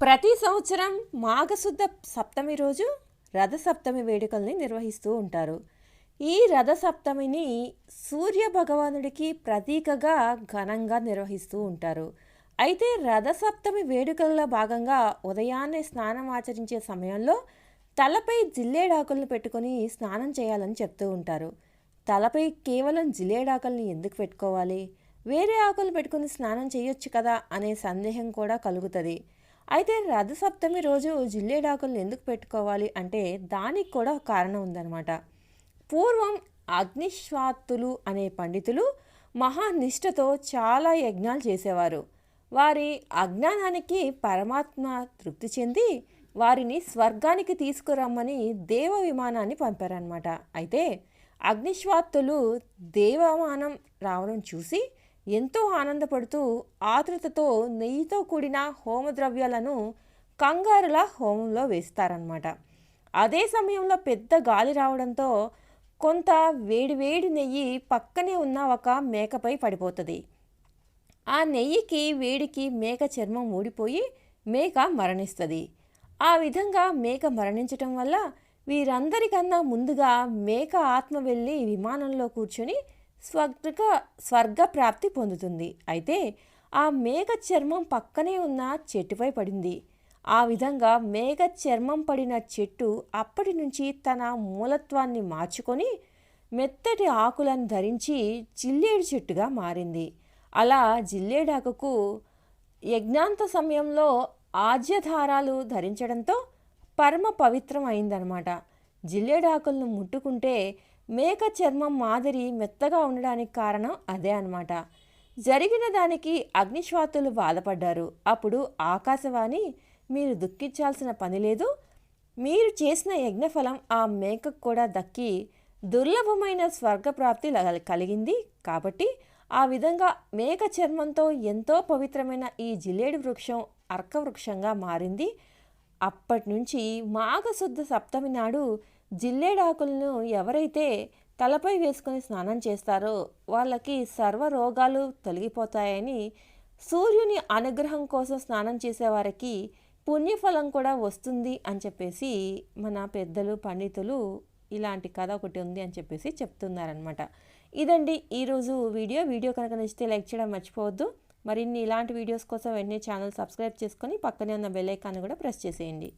ప్రతి సంవత్సరం మాఘశుద్ధ సప్తమి రోజు రథసప్తమి వేడుకల్ని నిర్వహిస్తూ ఉంటారు. ఈ రథసప్తమిని సూర్య భగవానుడికి ప్రతీకగా ఘనంగా నిర్వహిస్తూ ఉంటారు. అయితే రథసప్తమి వేడుకల్లో భాగంగా ఉదయాన్నే స్నానం ఆచరించే సమయంలో తలపై జిల్లేడాకులను పెట్టుకొని స్నానం చేయాలని చెప్తూ ఉంటారు. తలపై కేవలం జిల్లేడాకుల్ని ఎందుకు పెట్టుకోవాలి? వేరే ఆకులు పెట్టుకుని స్నానం చేయొచ్చు కదా అనే సందేహం కూడా కలుగుతుంది. అయితే రథసప్తమి రోజు జిల్లేడాకులను ఎందుకు పెట్టుకోవాలి అంటే దానికి కూడా ఒక కారణం ఉందన్నమాట. పూర్వం అగ్నిశ్వాత్తులు అనే పండితులు మహానిష్టతో చాలా యజ్ఞాలు చేసేవారు. వారి అజ్ఞానానికి పరమాత్మ తృప్తి చెంది వారిని స్వర్గానికి తీసుకురమ్మని దేవ విమానాన్ని పంపారనమాట అయితే అగ్నిశ్వాత్తులు దేవమానం రావడం చూసి ఎంతో ఆనందపడుతూ ఆతృతతో నెయ్యితో కూడిన హోమద్రవ్యాలను కంగారుల హోమంలో వేస్తారనమాట అదే సమయంలో పెద్ద గాలి రావడంతో కొంత వేడివేడి నెయ్యి పక్కనే ఉన్న ఒక మేకపై పడిపోతుంది. ఆ నెయ్యికి వేడికి మేక చర్మం ఊడిపోయి మేక మరణిస్తుంది. ఆ విధంగా మేక మరణించటం వల్ల వీరందరికన్నా ముందుగా మేక ఆత్మ వెళ్ళి విమానంలో కూర్చొని స్వర్గ స్వర్గ ప్రాప్తి పొందుతుంది. అయితే ఆ మేఘ చర్మం పక్కనే ఉన్న చెట్టుపై పడింది. ఆ విధంగా మేఘ చర్మం పడిన చెట్టు అప్పటి నుంచి తన మూలత్వాన్ని మార్చుకొని మెత్తటి ఆకులను ధరించి జిల్లేడు చెట్టుగా మారింది. అలా జిల్లేడాకుకు యజ్ఞాంత సమయంలో ఆజ్యధారాలు ధరించడంతో పరమ పవిత్రం అయిందనమాట జిల్లేడాకులను ముట్టుకుంటే మేక చర్మం మాదిరి మెత్తగా ఉండడానికి కారణం అదే అనమాట జరిగిన దానికి అగ్నిశ్వాతులు బాధపడ్డారు. అప్పుడు ఆకాశవాణి మీరు దుఃఖించాల్సిన పని లేదు. మీరు చేసిన యజ్ఞఫలం ఆ మేకకు కూడా దక్కి దుర్లభమైన స్వర్గప్రాప్తి కలిగింది. కాబట్టి ఆ విధంగా మేక చర్మంతో ఎంతో పవిత్రమైన ఈ జిల్లేడు వృక్షం అర్క వృక్షంగా మారింది. అప్పటి నుంచి మాఘశుద్ధ సప్తమి నాడు జిల్లేడాకులను ఎవరైతే తలపై వేసుకొని స్నానం చేస్తారో వాళ్ళకి సర్వ రోగాలు తొలగిపోతాయని సూర్యుని అనుగ్రహం కోసం స్నానం చేసేవారికి పుణ్యఫలం కూడా వస్తుంది అని చెప్పేసి మన పెద్దలు పండితులు ఇలాంటి కథ ఒకటి ఉంది అని చెప్పేసి చెప్తున్నారనమాట ఇదండి ఈరోజు వీడియో. వీడియో కనుక నచ్చితే లైక్ చేయడం మర్చిపోవద్దు. మరిన్ని ఇలాంటి వీడియోస్ కోసం వెంటనే ఛానల్ సబ్స్క్రైబ్ చేసుకొని పక్కనే ఉన్న బెల్ ఐకాన్ కూడా ప్రెస్ చేసేయండి.